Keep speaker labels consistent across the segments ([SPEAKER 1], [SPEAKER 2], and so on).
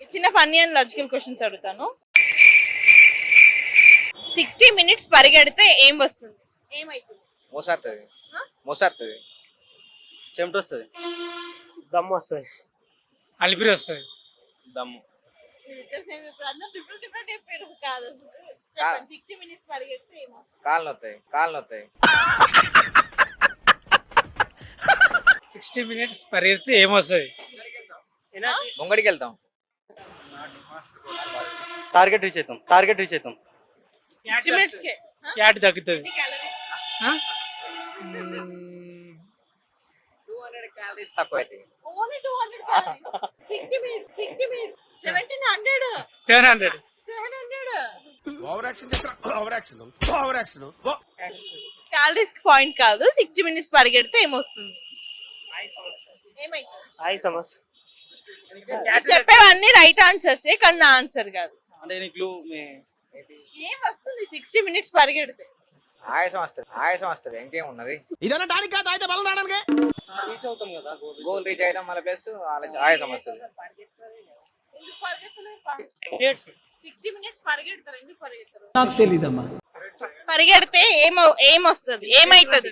[SPEAKER 1] చిన్న funny and logical questions అడుగుతాను. Sixty minutes పరిగెడితే ఏం వస్తుంది? ఏమైతుంది?
[SPEAKER 2] మోసాడుతుంది
[SPEAKER 1] ఆ?
[SPEAKER 2] మోసాడుతుంది
[SPEAKER 3] చెమట వస్తుంది.
[SPEAKER 4] దమ్ము వస్తుంది.
[SPEAKER 5] అలిపిరి వస్తుంది.
[SPEAKER 3] దమ్ము.
[SPEAKER 1] డిఫరెంట్ డిఫరెంట్ చెప్పారు కాదు. చెప్పండి. సిక్స్టీ మినిట్స్ పరిగెడితే ఏం వస్తుంది?
[SPEAKER 2] కాళ్ళు నొత్తాయి. కాళ్ళు నొత్తాయి.
[SPEAKER 5] సిక్స్టీ మినిట్స్ పరిగెడితే ఏమొస్తుంది
[SPEAKER 2] ముంగడికి వెళ్తాం
[SPEAKER 3] టార్గెట్ రీచ్ అవుతాం టార్గెట్ రీచ్ అవుతాం.
[SPEAKER 5] ఫ్యాట్ తగ్గుతుంది.
[SPEAKER 2] క్యాలరీస్ తక్కువ అవుతాయి
[SPEAKER 1] Only 200 calories. 60 minutes, 60 minutes, 1700,
[SPEAKER 5] seven hundred
[SPEAKER 1] 700.
[SPEAKER 6] Over action over action over action
[SPEAKER 1] calories point కాదు సిక్స్టీ మినిట్స్ పరిగెడితే ఏమొస్తుంది?
[SPEAKER 4] ఐ సమస్య
[SPEAKER 1] చెప్పేవన్నీ రైట్ ఆన్సర్స్ కానీ నా ఆన్సర్ కాదు.
[SPEAKER 3] అంటే నీకు
[SPEAKER 1] ఏం వస్తుంది? సిక్స్టీ మినిట్స్ పరిగెడితే.
[SPEAKER 2] ఆయాసం వస్తుంది ఆయాసం వస్తుంది ఇంకేం ఉన్నది?
[SPEAKER 6] ఇదన్నా టానిక్ కాదు అయితే బలం రావడానికి.
[SPEAKER 3] రీచ్ అవుతాం కదా
[SPEAKER 2] గోల్ రీచ్ అయితే మళ్ళీ ప్లస్ ఆయాసం వస్తుంది.
[SPEAKER 1] సిక్స్టీ మినిట్స్ పరిగెడతారు ఎందుకు పరిగెడతారు
[SPEAKER 7] నాకు తెలీదమ్మా.
[SPEAKER 1] పరిగెడితే ఏమో ఏమొస్తుంది? ఏమైతుంది?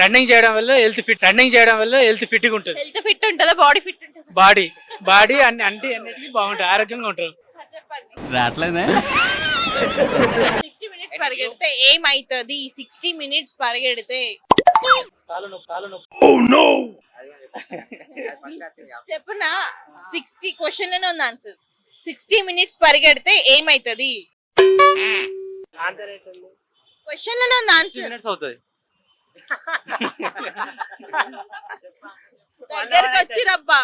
[SPEAKER 5] రన్నింగ్ చేయడం వల్ల హెల్త్ ఫిట్ రన్నింగ్ చేయడం వల్ల హెల్త్ ఫిట్గా ఉంటుంది.
[SPEAKER 1] హెల్త్ ఫిట్ ఉంటుందా? బాడీ ఫిట్ ఉంటుందా?
[SPEAKER 5] బాడీ బాడీ అన్ని అంటే అన్నిటికీ బాగుంటుంది ఆరోగ్యంగా ఉంటారు
[SPEAKER 1] చెప్పండి
[SPEAKER 7] రావట్లేదే?
[SPEAKER 1] సిక్స్టీ మినిట్స్ పరిగెడితే ఏమైతుంది? సిక్స్టీ మినిట్స్ పరిగెడితే చెప్పున? సిక్స్టీ క్వశ్చన్ ఉంది ఆన్సర్ సిక్స్టీ మినిట్స్ పరిగెడితే ఏమైతుంది?
[SPEAKER 4] ఆన్సర్ అవుతుంది
[SPEAKER 1] క్వశ్చన్లోనే ఉంది ఆన్సర్
[SPEAKER 3] మినిట్స్ అవుతుంది.
[SPEAKER 1] దగ్గరకు వచ్చి రబ్బా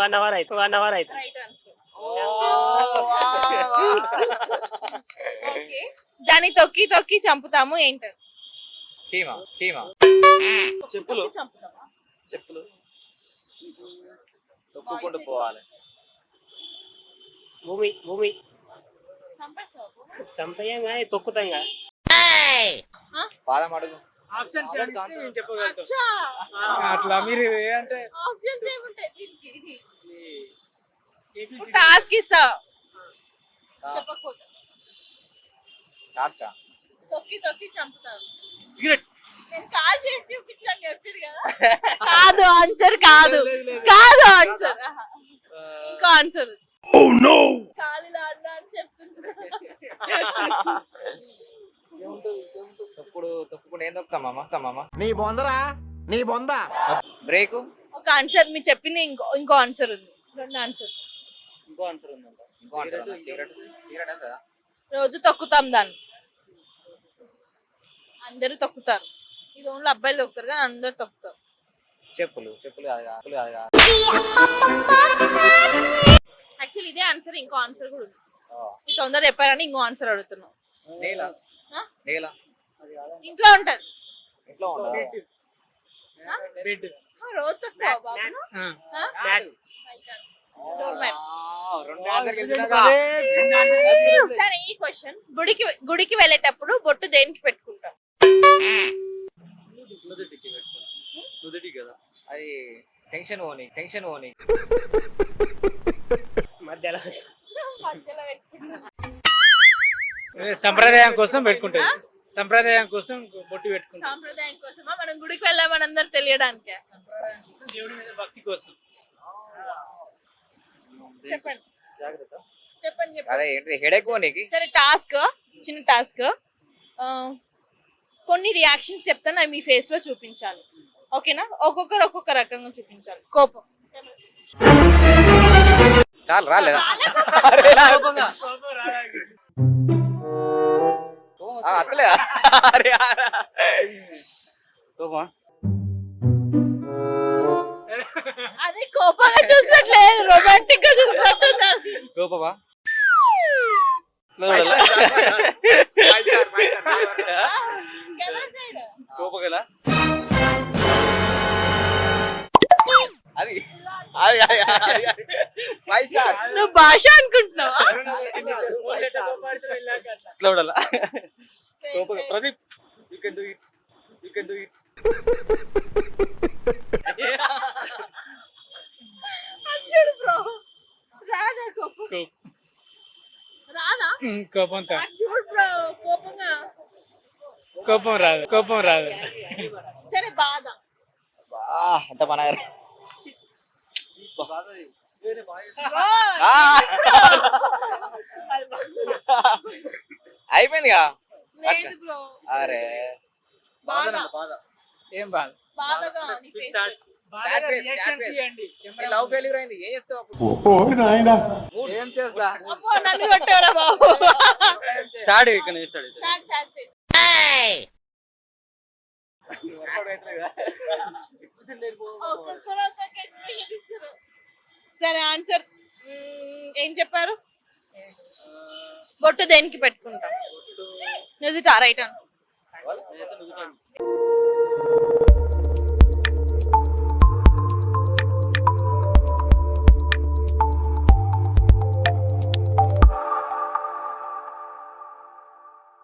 [SPEAKER 4] వన్ అవర్ అయితే వన్ అవర్ అయితే
[SPEAKER 1] రైట్ ఆన్సర్ ఓకే దాన్ని తొక్కి తొక్కి చంపుతాము ఏంటది
[SPEAKER 2] చీమ చీమ.
[SPEAKER 3] చెప్పులు.
[SPEAKER 1] చంపుతామా?
[SPEAKER 3] చెప్పులు. తొక్కుకుంటూ పోవాలి.
[SPEAKER 4] భూమి భూమి? చంపేయం కానీ తొక్కుతాం కదా
[SPEAKER 2] పాదం అడుగు.
[SPEAKER 5] ఆప్షన్స్ నేను చెప్పగలుగుతాం.
[SPEAKER 1] అచ్చా.
[SPEAKER 5] అట్లా మీరు అంటే
[SPEAKER 1] ఆప్షన్స్ ఏముంటాయి? దీనికి టాస్క్ ఇస్తా. చెప్పకపోతే.
[SPEAKER 2] టాస్కా
[SPEAKER 1] తొక్కి తొక్కి చంపుతారు
[SPEAKER 3] సిగరెట్
[SPEAKER 1] నేను కాల్ చేసి చూపించాను చెప్పారు కదా. కాదు ఆన్సర్ కాదు. కాదు ఆన్సర్ ఇంకో ఆన్సర్ కాలు లాడ్డా అని చెప్తున్నా
[SPEAKER 2] ఏం తొక్కుతామమ్మ
[SPEAKER 6] నీ బొందరా? నీ బొంద.
[SPEAKER 2] బ్రేక్?
[SPEAKER 1] ఒక ఆన్సర్ మీరు చెప్పింది ఇంకో ఇంకో ఆన్సర్ ఉంది. రెండు ఆన్సర్
[SPEAKER 3] ఇంకో ఆన్సర్ ఉందంట.
[SPEAKER 2] ఇంకో ఆన్సర్ సిగరెట్ సిగరెట్ ఎంత
[SPEAKER 1] రోజు తొక్కుతాం దాన్ని. అందరూ తొక్కుతారు. ఇది ఓన్లీ అబ్బాయిలు తొక్కుతారు కానీ అందరు తొక్కుతారు.
[SPEAKER 2] చెప్పులు చెప్పులు కాదు కాదు, చెప్పులు కాదు కాదు.
[SPEAKER 1] యాక్చువల్లీ ఇదే ఆన్సర్ ఇంకో ఆన్సర్ కూడా ఉంది. ఈ తొందర చెప్పారని ఇంకో ఆన్సర్ అడుగుతున్నాం.
[SPEAKER 2] నేల.
[SPEAKER 1] ఆ?
[SPEAKER 2] నేల.
[SPEAKER 1] ఇంట్లో ఆ, రోజు తక్కువ బాబును? ఆ? సరే ఈ క్వశ్చన్ గుడికి గుడికి వెళ్ళేటప్పుడు బొట్టు దేనికి పెట్టుకుంటాం
[SPEAKER 3] కదా.
[SPEAKER 2] అది టెన్షన్ పోని టెన్షన్ పోని.
[SPEAKER 4] మధ్యలో
[SPEAKER 5] సంప్రదాయం కోసం పెట్టుకుంటారు. సంప్రదాయం కోసం బొట్టు పెట్టుకుంటారు.
[SPEAKER 1] సాంప్రదాయం కోసమా? మనం గుడికి వెళ్ళామని అందరు తెలియడానికి.
[SPEAKER 5] దేవుడి మీద భక్తి కోసం.
[SPEAKER 1] చెప్పండి. చెప్పండి చెప్పండి.
[SPEAKER 2] అదే ఏంటి? హెడేక్
[SPEAKER 1] సరే టాస్క్ చిన్న టాస్క్. కొన్ని రియాక్షన్స్ చెప్తాను అవి మీ ఫేస్లో చూపించాలి. ఓకేనా? ఒక్కొక్కరు ఒక్కొక్క రకంగా చూపించాలి. కోపం.
[SPEAKER 2] చాలు రాలేదా? ఆ, అత్తలేదా అరే,
[SPEAKER 3] కోపమా
[SPEAKER 1] అదే కోపంగా చూసినట్లేదు రొమాంటిక్గా చూసినట్టుంది అది.
[SPEAKER 3] కోపమా? కోపగల
[SPEAKER 2] అది
[SPEAKER 1] నువ్వు భాష అనుకుంటున్నావా
[SPEAKER 5] కోపంతో
[SPEAKER 1] కోపంగా
[SPEAKER 5] కోపం రాదు కోపం రాదు
[SPEAKER 1] సరే బాధ
[SPEAKER 2] అంత మన అయిపోయిందిగా?
[SPEAKER 1] లేదు బ్రో
[SPEAKER 2] అరే.
[SPEAKER 1] బాధ.
[SPEAKER 5] ఏం బాధ?
[SPEAKER 1] బాధగా
[SPEAKER 2] లవ్ ఫెయిల్యూర్ అయింది ఏం చెప్తావు? ఏం చేస్తా?
[SPEAKER 1] నన్ను కొట్టారా బాబు?
[SPEAKER 3] సాడ్ ఇక్కడ వేస్తాడు.
[SPEAKER 1] సరే ఆన్సర్. ఏం చెప్పారు? బొట్టు దేనికి పెట్టుకుంటాం? నుదుట రైట్ అను.